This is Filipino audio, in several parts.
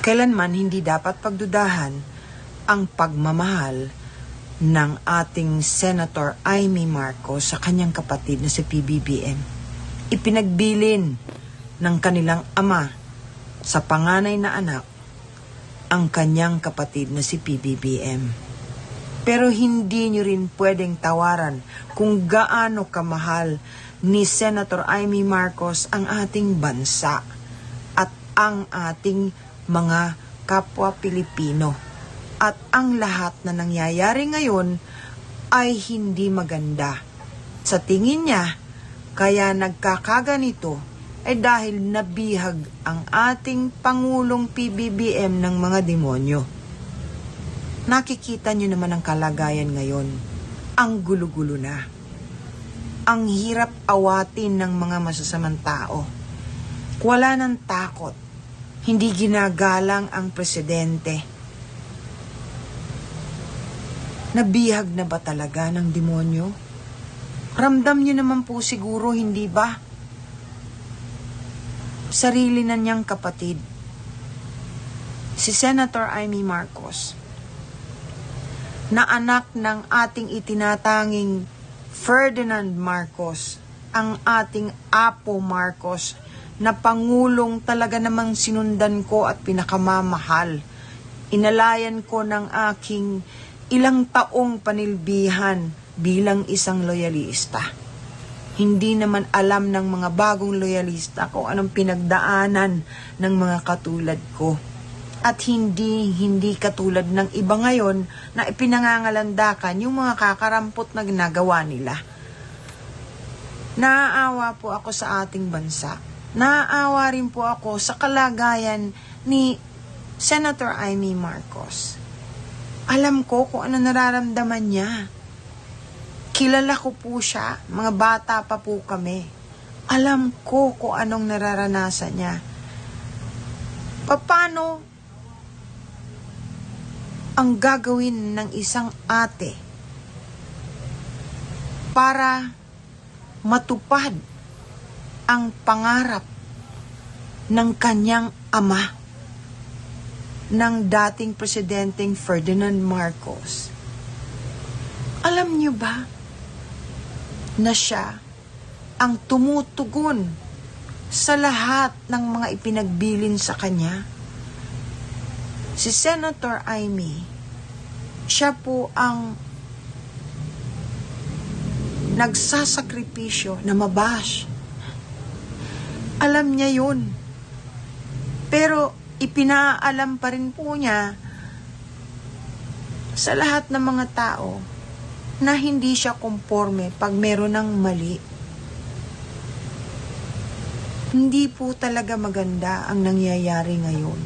Kailanman hindi dapat pagdudahan ang pagmamahal ng ating Senator Amy Marcos sa kanyang kapatid na si PBBM. Ipinagbilin ng kanilang ama sa panganay na anak ang kanyang kapatid na si PBBM. Pero hindi nyo rin pwedeng tawaran kung gaano kamahal ni Senator Amy Marcos ang ating bansa at ang ating mga kapwa Pilipino. At ang lahat na nangyayari ngayon ay hindi maganda. Sa tingin niya, kaya nagkakaganito ay dahil nabihag ang ating Pangulong PBBM ng mga demonyo. Nakikita niyo naman ang kalagayan ngayon. Ang gulo-gulo na. Ang hirap awatin ng mga masasamang tao. Wala ng takot. Hindi ginagalang ang presidente. Nabihag na ba talaga ng demonyo? Ramdam niyo naman po siguro, hindi ba? Sarili na niyang kapatid. Si Senator Amy Marcos na anak ng ating itinatanging Ferdinand Marcos, ang ating Apo Marcos, na pangulong talaga namang sinundan ko at pinakamamahal. Inalayan ko ng aking ilang taong panilbihan bilang isang loyalista. Hindi naman alam ng mga bagong loyalista kung anong pinagdaanan ng mga katulad ko at hindi hindi katulad ng iba ngayon na ipinangangalandakan yung mga kakarampot na ginagawa nila. Naaawa po ako sa ating bansa. Naaawa rin po ako sa kalagayan ni Senator Amy Marcos. Alam ko kung ano nararamdaman niya. Kilala ko po siya, mga bata pa po kami. Alam ko kung anong nararanasan niya. Paano ang gagawin ng isang ate para matupad ang pangarap ng kanyang ama ng dating presidenteng Ferdinand Marcos. Alam niyo ba na siya ang tumutugon sa lahat ng mga ipinagbilin sa kanya? Si Senator Amy, siya po ang nagsasakripisyo na mabash. Alam niya yun. Pero ipinaalam pa rin po niya sa lahat ng mga tao na hindi siya konforme pag meron ng mali. Hindi po talaga maganda ang nangyayari ngayon.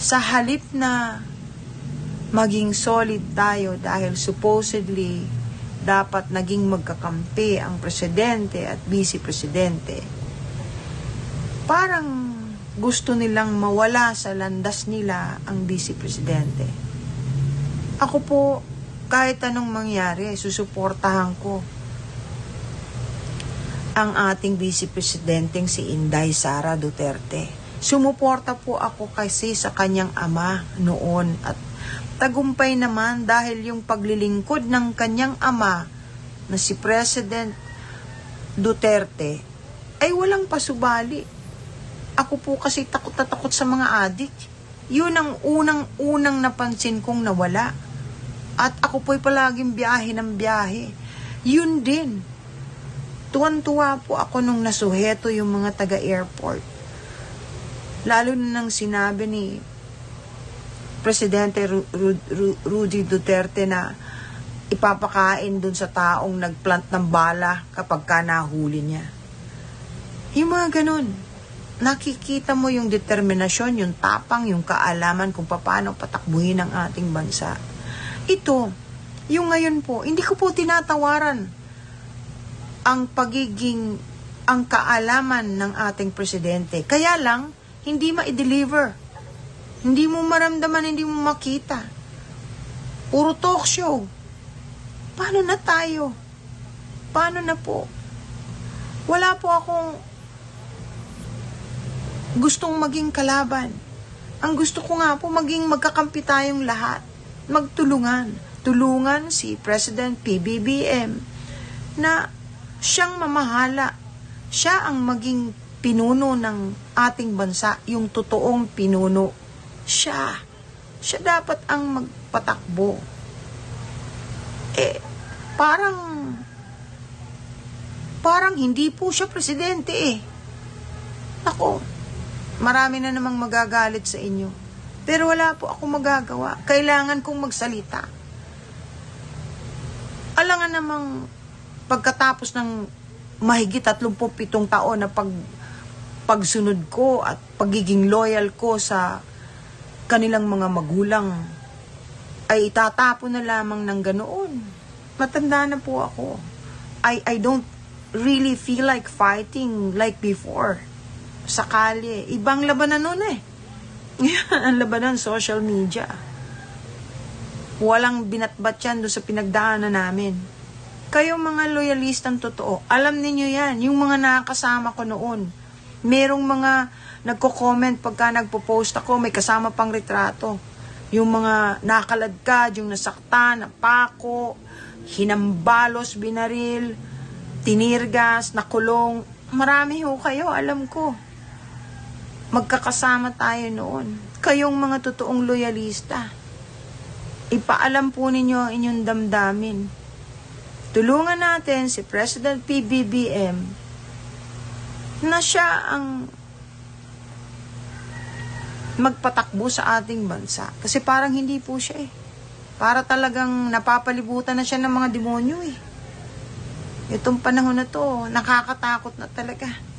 Sa halip na maging solid tayo dahil supposedly dapat naging magkakampi ang presidente at vice-presidente. Parang gusto nilang mawala sa landas nila ang vice-presidente. Ako po, kahit anong mangyari, susuportahan ko ang ating vice-presidenteng si Inday Sara Duterte. Sumuporta po ako kasi sa kanyang ama noon at tagumpay naman dahil yung paglilingkod ng kanyang ama na si President Duterte ay walang pasubali. Ako po kasi takot na takot sa mga adik. Yun ang unang-unang napansin kong nawala. At ako po'y palaging biyahe ng biyahe. Yun din. Tuwan-tuwa po ako nung nasuheto yung mga taga-airport. Lalo na nang sinabi ni Presidente Ru- Ru- Ru- Rudy Duterte na ipapakain dun sa taong nagplant ng bala kapag ka nahuli niya. Yung mga ganun. Nakikita mo yung determinasyon, yung tapang, yung kaalaman kung paano patakbuhin ang ating bansa. Ito, yung ngayon po, hindi ko po tinatawaran ang pagiging, ang kaalaman ng ating presidente. Kaya lang, hindi ma-deliver. Hindi mo maramdaman, hindi mo makita. Puro talk show. Paano na tayo? Paano na po? Wala po akong gustong maging kalaban. Ang gusto ko nga po, maging magkakampi tayong lahat. Magtulungan. Tulungan si President PBBM na siyang mamahala. Siya ang maging pinuno ng ating bansa, yung totoong pinuno. Siya. Siya dapat ang magpatakbo. Eh, parang parang hindi po siya presidente eh. Ako, marami na namang magagalit sa inyo. Pero wala po ako magagawa. Kailangan kong magsalita. Alangan namang pagkatapos ng mahigit 37 taon na pag pagsunod ko at pagiging loyal ko sa kanilang mga magulang ay itatapon na lamang ng ganoon. Matanda na po ako. I, I don't really feel like fighting like before. Sa kalye. Ibang labanan nun eh. Ang labanan, social media. Walang binatbat yan doon sa pinagdaanan namin. Kayo mga loyalistang totoo, alam ninyo yan, yung mga nakakasama ko noon. Merong mga nagko-comment pagka nagpo-post ako, may kasama pang retrato. Yung mga nakaladkad, yung nasaktan, napako, hinambalos, binaril, tinirgas, nakulong. Marami ho kayo, alam ko. Magkakasama tayo noon. Kayong mga totoong loyalista. Ipaalam po ninyo ang inyong damdamin. Tulungan natin si President PBBM na siya ang magpatakbo sa ating bansa. Kasi parang hindi po siya eh. Para talagang napapalibutan na siya ng mga demonyo eh. Itong panahon na to, nakakatakot na talaga.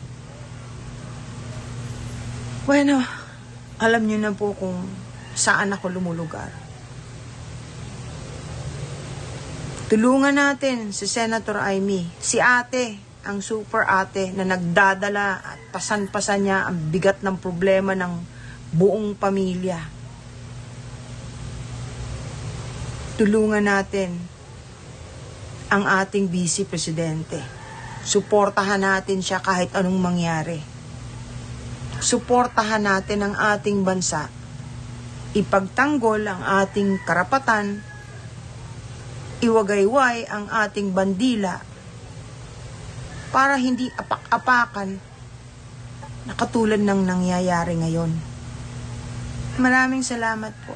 Bueno, alam niyo na po kung saan ako lumulugar. Tulungan natin si Senator Amy, si ate, ang super ate na nagdadala at pasan-pasan niya ang bigat ng problema ng buong pamilya. Tulungan natin ang ating vice presidente. Suportahan natin siya kahit anong mangyari. Suportahan natin ang ating bansa. Ipagtanggol ang ating karapatan. Iwagayway ang ating bandila para hindi apak-apakan na katulad ng nangyayari ngayon. Maraming salamat po.